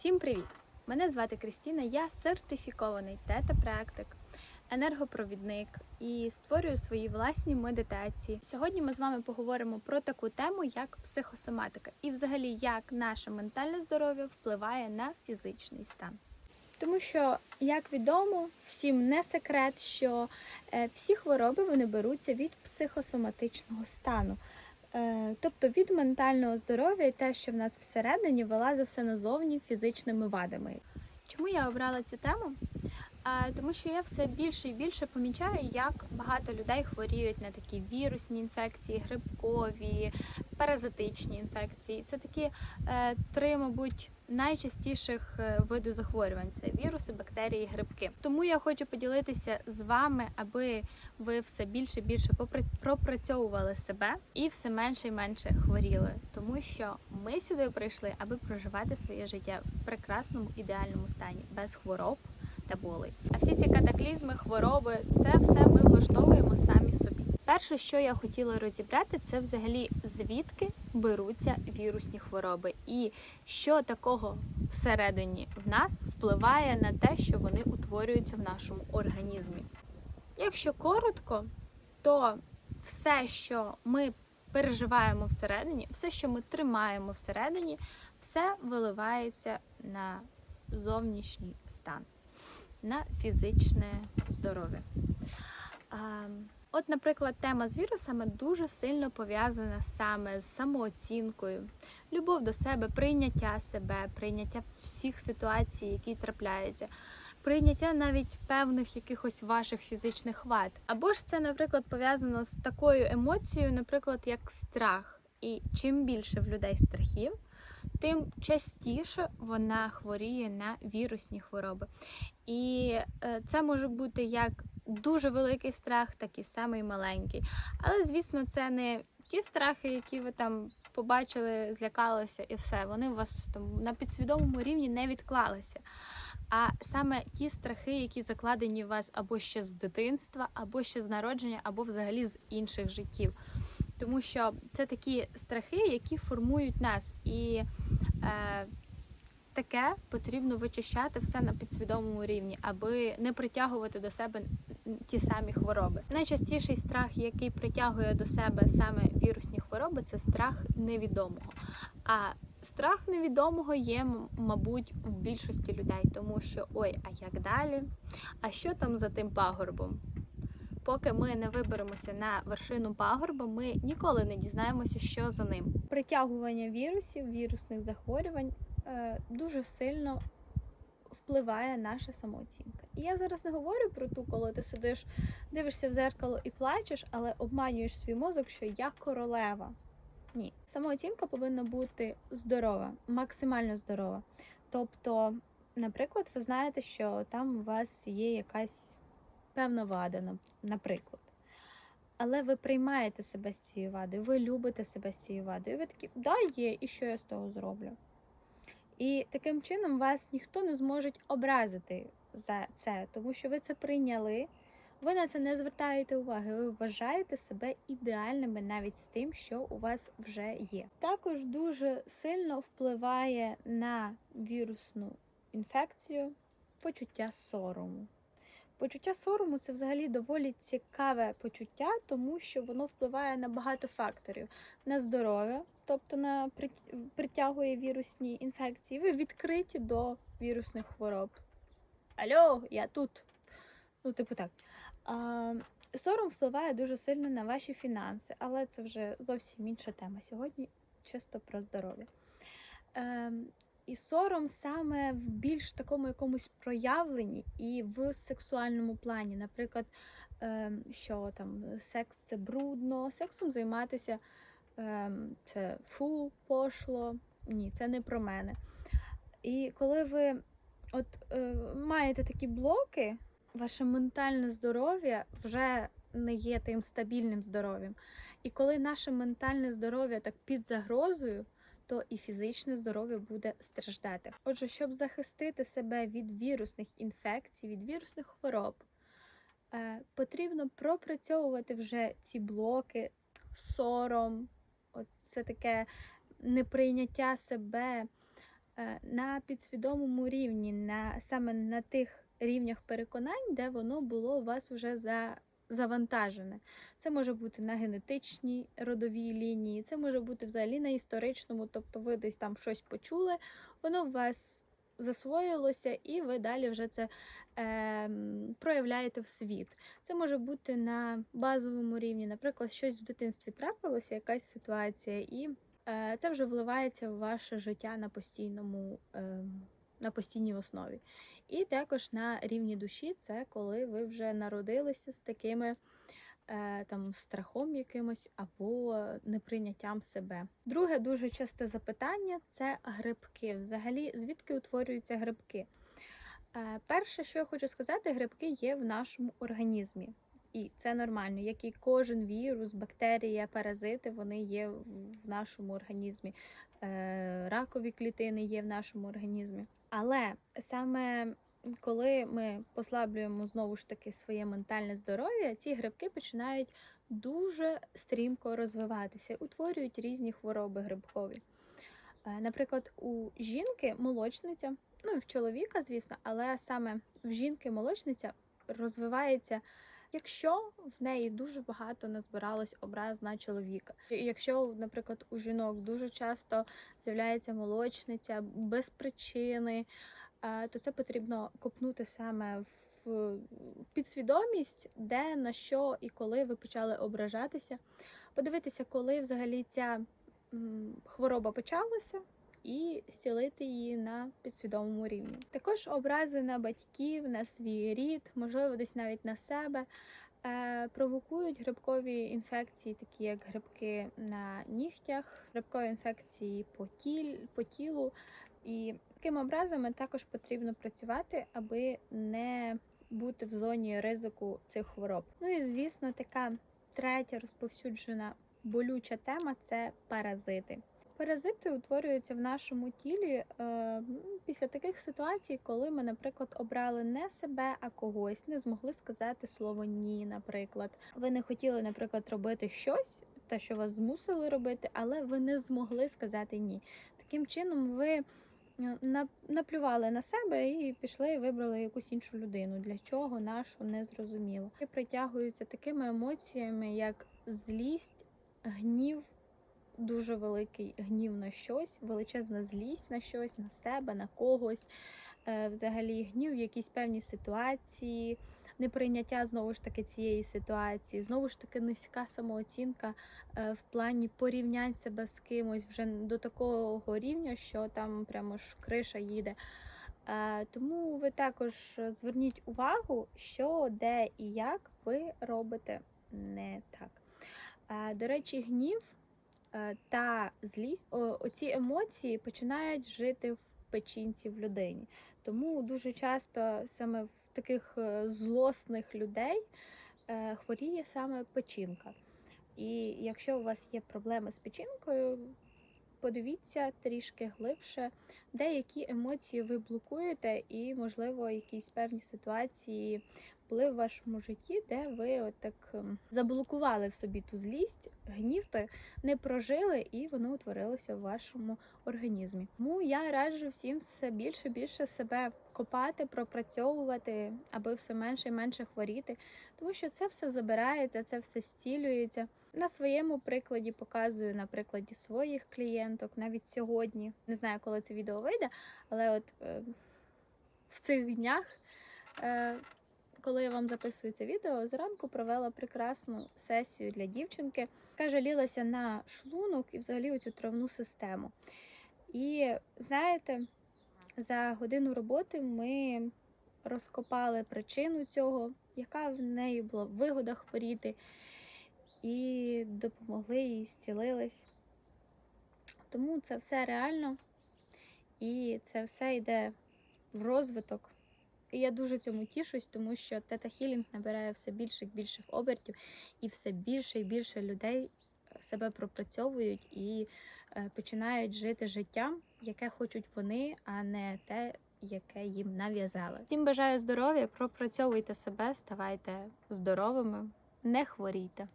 Всім привіт! Мене звати Крістіна, я сертифікований тета-практик, енергопровідник і створюю свої власні медитації. Сьогодні ми з вами поговоримо про таку тему, як психосоматика, і взагалі як наше ментальне здоров'я впливає на фізичний стан. Тому що, як відомо, всім не секрет, що е, всі хвороби вони беруться від психосоматичного стану. Е, Тобто від ментального здоров'я і те, що в нас всередині вилазив все назовні фізичними вадами. Чому я обрала цю тему? Тому що я все більше і більше помічаю, як багато людей хворіють на такі вірусні інфекції, грибкові, паразитичні інфекції. Це такі е, три, мабуть, найчастіших е, види захворювань це віруси, бактерії, грибки. Тому я хочу поділитися з вами, аби ви все більше і більше пропрацьовували себе і все менше і менше хворіли. Тому що ми сюди прийшли, аби проживати своє життя в прекрасному ідеальному стані, без хвороб та болей. А всі ці катаклізми, хвороби, це все ми влаштовуємо самі собі. Перше, що я хотіла розібрати, це взагалі звідки беруться вірусні хвороби, і що такого всередині в нас впливає на те, що вони утворюються в нашому організмі. Якщо коротко, то все, що ми переживаємо всередині, все, що ми тримаємо всередині, все виливається на зовнішній стан, на фізичне здоров'я. От, наприклад, тема з вірусами дуже сильно пов'язана саме з самооцінкою, любов до себе, прийняття себе, прийняття всіх ситуацій, які трапляються, прийняття навіть певних якихось ваших фізичних вад. Або ж це, наприклад, пов'язано з такою емоцією, наприклад, як страх. І чим більше в людей страхів, тим частіше вона хворіє на вірусні хвороби. І е, це може бути як дуже великий страх, так і самий маленький. Але, звісно, це не ті страхи, які ви там побачили, злякалися, і все. Вони у вас там на підсвідомому рівні не відклалися. А саме ті страхи, які закладені в вас або ще з дитинства, або ще з народження, або взагалі з інших життів. Тому що це такі страхи, які формують нас. І е, таке потрібно вичищати все на підсвідомому рівні, аби не притягувати до себе ті самі хвороби. Найчастіший страх, який притягує до себе саме вірусні хвороби, це страх невідомого. А страх невідомого є, мабуть, в більшості людей, тому що ой, а як далі? А що там за тим пагорбом? Поки ми не виберемося на вершину пагорба, ми ніколи не дізнаємося, що за ним. Притягування вірусів, вірусних захворювань е, дуже сильно впливає наша самооцінка. І я зараз не говорю про ту, коли ти сидиш, дивишся в зеркало і плачеш, але обманюєш свій мозок, що я королева. Ні, самооцінка повинна бути здорова, максимально здорова. Тобто, наприклад, ви знаєте, що там у вас є якась певна вада, наприклад. Але ви приймаєте себе з цією вадою, ви любите себе з цією вадою. І ви такі, да, є, і що я з того зроблю? І таким чином вас ніхто не зможе образити за це, тому що ви це прийняли, ви на це не звертаєте уваги, ви вважаєте себе ідеальними навіть з тим, що у вас вже є. Також дуже сильно впливає на вірусну інфекцію почуття сорому. Почуття сорому це взагалі доволі цікаве почуття, тому що воно впливає на багато факторів: на здоров'я, тобто на притягує вірусні інфекції. Ви відкриті до вірусних хвороб. Алло, я тут. Ну, типу так. А, сором впливає дуже сильно на ваші фінанси, але це вже зовсім інша тема. Сьогодні чисто про здоров'я. І сором саме в більш такому якомусь проявленні і в сексуальному плані. Наприклад, ем, що там секс це брудно, сексом займатися ем, це фу, пошло. Ні, це не про мене. І коли ви от е, маєте такі блоки, ваше ментальне здоров'я вже не є тим стабільним здоров'ям. І коли наше ментальне здоров'я так під загрозою, то і фізичне здоров'я буде страждати. Отже, щоб захистити себе від вірусних інфекцій, від вірусних хвороб, е, потрібно пропрацьовувати вже ці блоки, сором, це таке неприйняття себе, е, на підсвідомому рівні, на саме на тих рівнях переконань, де воно було у вас вже за. Завантажене. Це може бути на генетичній родовій лінії, це може бути взагалі на історичному, тобто ви десь там щось почули, воно у вас засвоїлося, і ви далі вже це е, проявляєте в світ. Це може бути на базовому рівні, наприклад, щось в дитинстві трапилося, якась ситуація, і е, це вже вливається в ваше життя на постійному. Е, на постійній основі. І також на рівні душі це коли ви вже народилися з такими е, там страхом якимось або неприйняттям себе. Друге дуже часте запитання це грибки. Взагалі, звідки утворюються грибки? Е, перше, що я хочу сказати, грибки є в нашому організмі. І це нормально, як і кожен вірус, бактерія, паразити, вони є в нашому організмі. Е, Ракові клітини є в нашому організмі. Але саме коли ми послаблюємо знову ж таки своє ментальне здоров'я, ці грибки починають дуже стрімко розвиватися, утворюють різні хвороби грибкові. Е, Наприклад, у жінки молочниця, ну і в чоловіка, звісно, але саме в жінки молочниця розвивається. Якщо в неї дуже багато назбиралось образ на чоловіка, якщо, наприклад, у жінок дуже часто з'являється молочниця без причини, е, то це потрібно копнути саме в підсвідомість, де на що і коли ви почали ображатися, подивитися, коли взагалі ця хвороба почалася. І зцілити її на підсвідомому рівні. Також образи на батьків, на свій рід, можливо, десь навіть на себе, е, провокують грибкові інфекції, такі як грибки на нігтях, грибкові інфекції по, тіл, по тілу. І такими образами також потрібно працювати, аби не бути в зоні ризику цих хвороб. Ну і звісно, така третя розповсюджена болюча тема це паразити. Паразити утворюються в нашому тілі е, після таких ситуацій, коли ми, наприклад, обрали не себе, а когось, не змогли сказати слово ні, наприклад. Ви не хотіли, наприклад, робити щось, те, що вас змусили робити, але ви не змогли сказати ні. Таким чином, ви е, на- наплювали на себе і пішли і вибрали якусь іншу людину. Для чого нашу не зрозуміло. І притягуються такими емоціями, як злість, гнів дуже великий гнів на щось, величезна злість на щось, на себе, на когось. Е, Взагалі, гнів в якійсь певній ситуації, неприйняття знову ж таки цієї ситуації, знову ж таки низька самооцінка е, в плані порівнянь себе з кимось вже до такого рівня, що там прямо ж криша їде. Е, Тому ви також зверніть увагу, що де і як ви робите не так. До речі, гнів та злість, оці емоції починають жити в печінці в людині. Тому дуже часто саме в таких е, злосних людей е, хворіє саме печінка. І якщо у вас є проблеми з печінкою, подивіться трішки глибше, деякі емоції ви блокуєте, і, можливо, якісь певні ситуації були в вашому житті, де ви от так ем, заблокували в собі ту злість, гнів той не прожили, і воно утворилося в вашому організмі. Тому я раджу всім все більше і більше себе копати, пропрацьовувати, аби все менше і менше хворіти, тому що це все забирається, це все зцілюється. На своєму прикладі показую на прикладі своїх клієнток, навіть сьогодні. Не знаю, коли це відео вийде, але от е, в цих днях. Е, коли я вам записую це відео, зранку провела прекрасну сесію для дівчинки, яка жалілася на шлунок і взагалі оцю травну систему. І знаєте, за годину роботи ми розкопали причину цього, яка в неї була вигода хворіти, і допомогли їй зцілились. Тому це все реально, і це все йде в розвиток. І я дуже цьому тішусь, тому що тета Хілінг набирає все більше і більше обертів, і все більше і більше людей себе пропрацьовують і е, починають жити життям, яке хочуть вони, а не те, яке їм нав'язали. Всім бажаю здоров'я, пропрацьовуйте себе, ставайте здоровими, не хворійте.